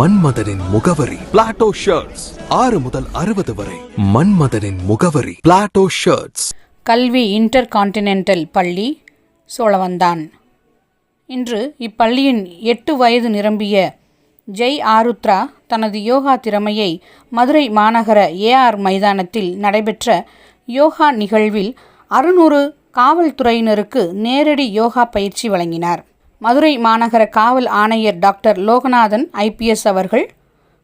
மன்மதனின் முகவரி. Plato shirts ஆறு முதல் அறுபது வரை. மன்மதனின் முகவரி. பிளாட்டோ ஷர்ட்ஸ் கல்வி இன்டர் கான்டினென்டல் பள்ளி சோழவந்தான். இன்று இப்பள்ளியின் எட்டு வயது நிரம்பிய ஜெய் ஆருத்ரா தனது யோகா திறமையை மதுரை மாநகர ஏஆர் மைதானத்தில் நடைபெற்ற யோகா நிகழ்வில் அறுநூறு காவல்துறையினருக்கு நேரடி யோகா பயிற்சி வழங்கினார். மதுரை மாநகர காவல் ஆணையர் டாக்டர் லோகநாதன் ஐபிஎஸ் அவர்கள்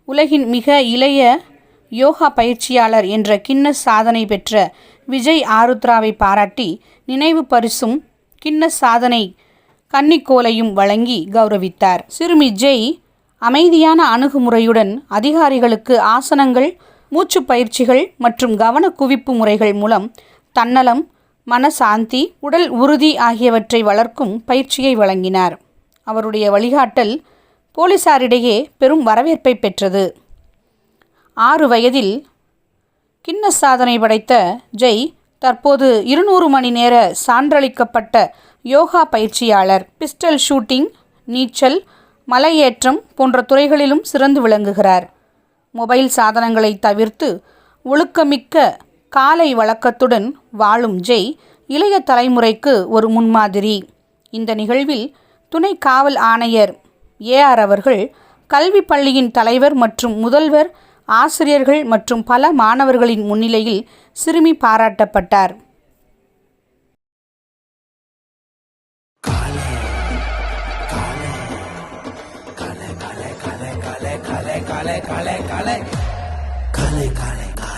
உலகின் மிக இளைய யோகா பயிற்சியாளர் என்ற கின்னஸ் சாதனை பெற்ற விஜய் ஆருத்ராவை பாராட்டி நினைவு பரிசும் கின்னஸ் சாதனை கன்னிக்கோலையும் வழங்கி கௌரவித்தார். சிறுமி ஜெய் அமைதியான அணுகுமுறையுடன் அதிகாரிகளுக்கு ஆசனங்கள் மூச்சு பயிற்சிகள் மற்றும் கவன குவிப்பு முறைகள் மூலம் தன்னலம் மனசாந்தி உடல் உறுதி ஆகியவற்றை வளர்க்கும் பயிற்சியை வழங்கினார். அவருடைய வழிகாட்டல் போலீசாரிடையே பெரும் வரவேற்பை பெற்றது. ஆறு வயதில் கின்னஸ் சாதனை படைத்த ஜெய் தற்போது இருநூறு மணி நேர சான்றளிக்கப்பட்ட யோகா பயிற்சியாளர். பிஸ்டல் ஷூட்டிங் நீச்சல் மலையேற்றம் போன்ற துறைகளிலும் சிறந்து விளங்குகிறார். மொபைல் சாதனங்களை தவிர்த்து ஒழுக்கமிக்க காலை வழக்கத்துடன் வாழும் ஜெய் இளைய தலைமுறைக்கு ஒரு முன்மாதிரி இந்த நிகழ்வில் துணை காவல் ஆணையர் ஏஆர் அவர்கள் கல்வி பள்ளியின் தலைவர் மற்றும் முதல்வர் ஆசிரியர்கள் மற்றும் பல மாணவர்களின் முன்னிலையில் சிறுமி பாராட்டப்பட்டார்